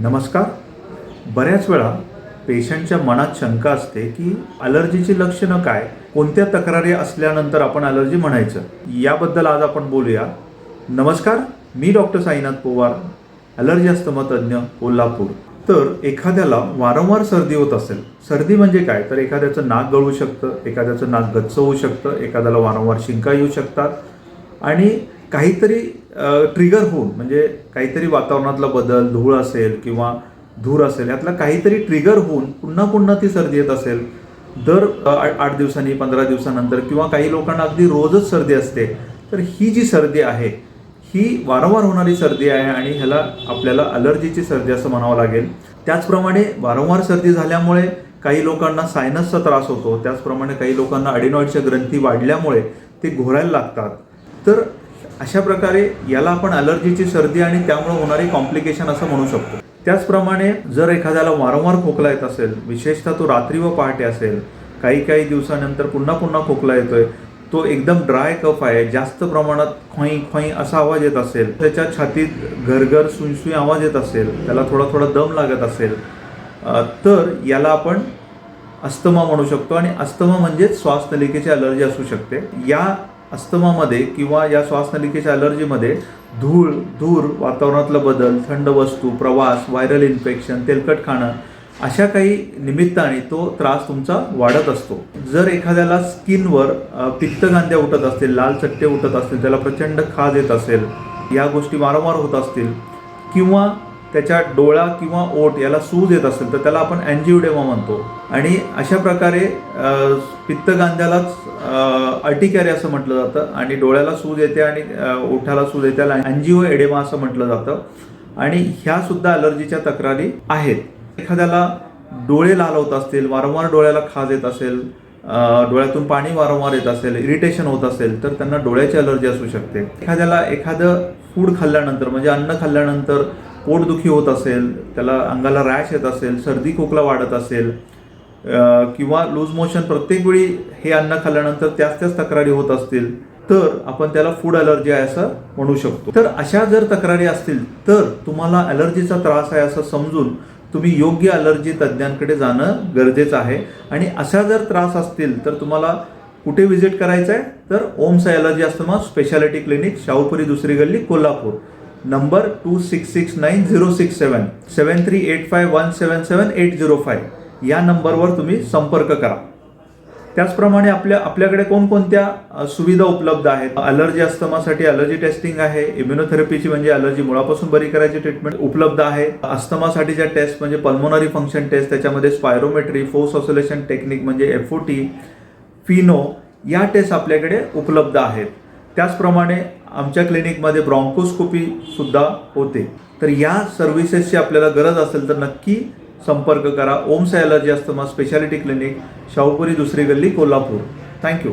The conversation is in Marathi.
नमस्कार. बऱ्याच वेळा पेशंटच्या मनात शंका असते की अलर्जीची लक्षणं काय? कोणत्या तक्रारी असल्यानंतर आपण अलर्जी म्हणायचं? याबद्दल आज आपण बोलूया. नमस्कार मी doctor Sainath Pawar allergy asthma तज्ज्ञ कोल्हापूर. तर एखाद्याला वारंवार सर्दी होत असेल सर्दी म्हणजे काय? तर एखाद्याचं नाक गळू शकतं एखाद्याचं नाक गच्च होऊ शकतं एखाद्याला वारंवार शिंका येऊ शकतात. आणि काहीतरी ट्रिगर होऊन म्हणजे काहीतरी वातावरणातला बदल धूळ असेल किंवा धूर असेल यातला काहीतरी ट्रिगर होऊन पुन्हा पुन्हा ती सर्दी येत असेल. दर आठ आठ दिवसांनी पंधरा दिवसानंतर किंवा काही लोकांना अगदी रोजच सर्दी असते तर ही जी सर्दी आहे ही वारंवार होणारी सर्दी आहे आणि ह्याला आपल्याला अलर्जीची सर्दी असं म्हणावं लागेल. त्याचप्रमाणे वारंवार सर्दी झाल्यामुळे काही लोकांना सायनसचा त्रास होतो त्याचप्रमाणे काही लोकांना अडिनॉइडच्या ग्रंथी वाढल्यामुळे ते घोरायला लागतात. तर अशा प्रकारे याला आपण अलर्जीची सर्दी आणि त्यामुळे होणारी कॉम्प्लिकेशन असं म्हणू शकतो. त्याचप्रमाणे जर एखाद्याला वारंवार खोकला येत असेल विशेषतः तो रात्री व पहाटे असेल काही काही दिवसानंतर पुन्हा पुन्हा खोकला येतोय तो एकदम ड्राय कफ आहे जास्त प्रमाणात खोई खोई असा आवाज येत असेल त्याच्या छातीत घरघर सुई आवाज येत असेल त्याला थोडा थोडा दम लागत असेल तर याला आपण अस्थमा म्हणू शकतो. आणि अस्थमा म्हणजेच श्वासनलिकेची अलर्जी असू शकते. या अस्थमामध्ये किंवा या श्वासनलिकेच्या अलर्जीमध्ये धूळ धूर वातावरणातला बदल थंड वस्तू प्रवास व्हायरल इन्फेक्शन तेलकट खाणं अशा काही निमित्ताने तो त्रास तुमचा वाढत असतो. जर एखाद्याला स्किनवर पित्तगांध्या उठत असतील लाल चट्टे उठत असतील त्याला प्रचंड खाज येत असेल या गोष्टी वारंवार होत असतील किंवा त्याच्या डोळा किंवा ओठ याला सूज येत असेल तर त्याला आपण अँजिओडेमा म्हणतो. आणि अशा प्रकारे पित्तगांध्यालाच अर्टिकॅरी असं म्हटलं जातं आणि डोळ्याला सूज येते आणि ओठाला सूज येते त्याला अँजिओ एडेमा असं म्हटलं जातं. आणि ह्या सुद्धा अलर्जीच्या तक्रारी आहेत. एखाद्याला डोळे लाल होत असतील वारंवार डोळ्याला खाज येत असेल डोळ्यातून पाणी वारंवार येत असेल इरिटेशन होत असेल तर त्यांना डोळ्याची अलर्जी असू शकते. एखाद्याला एखादं फूड खाल्ल्यानंतर म्हणजे अन्न खाल्ल्यानंतर पोटदुखी होत असेल त्याला अंगाला रॅश येत असेल सर्दी खोकला वाढत असेल किंवा लूज मोशन प्रत्येक वेळी हे अन्न खाल्ल्यानंतर त्याच त्याच तक्रारी होत असतील तर आपण त्याला फूड अलर्जी आहे असं म्हणू शकतो. तर अशा जर तक्रारी असतील तर तुम्हाला अलर्जीचा त्रास आहे असं समजून तुम्ही योग्य अलर्जी तज्ज्ञांकडे जाणं गरजेचं आहे. आणि अशा जर त्रास असतील तर तुम्हाला कुठे व्हिजिट करायचं आहे तर Om Sai allergy asthma speciality clinic Shahupuri दुसरी गल्ली Kolhapur. Number two six six nine zero six seven seven three eight five one seven seven eight zero five या नंबरवर तुम्ही संपर्क करा. त्याचप्रमाणे आपल्या आपल्याकडे कोणकोणत्या सुविधा उपलब्ध आहेत? अलर्जी अस्थमासाठी अलर्जी टेस्टिंग आहे इम्युनोथेरपीची म्हणजे अलर्जी मुळापासून बरी करायची ट्रीटमेंट उपलब्ध आहे. अस्थमासाठीच्या टेस्ट म्हणजे पल्मोनरी फंक्शन टेस्ट त्याच्यामध्ये स्पायरोमेट्री फोर्स ऑसोलेशन टेक्निक म्हणजे एफ ओ टी फिनो या टेस्ट आपल्याकडे उपलब्ध आहेत. त्याचप्रमाणे आमच्या क्लिनिकमध्ये ब्रॉन्कोस्कोपीसुद्धा होते. तर या सर्व्हिसेसची आपल्याला गरज असेल तर नक्की संपर्क करा. ओम साय अस्थमा स्पेशालिटी क्लिनिक शाहूपुरी दुसरी गल्ली कोल्हापूर. थँक्यू.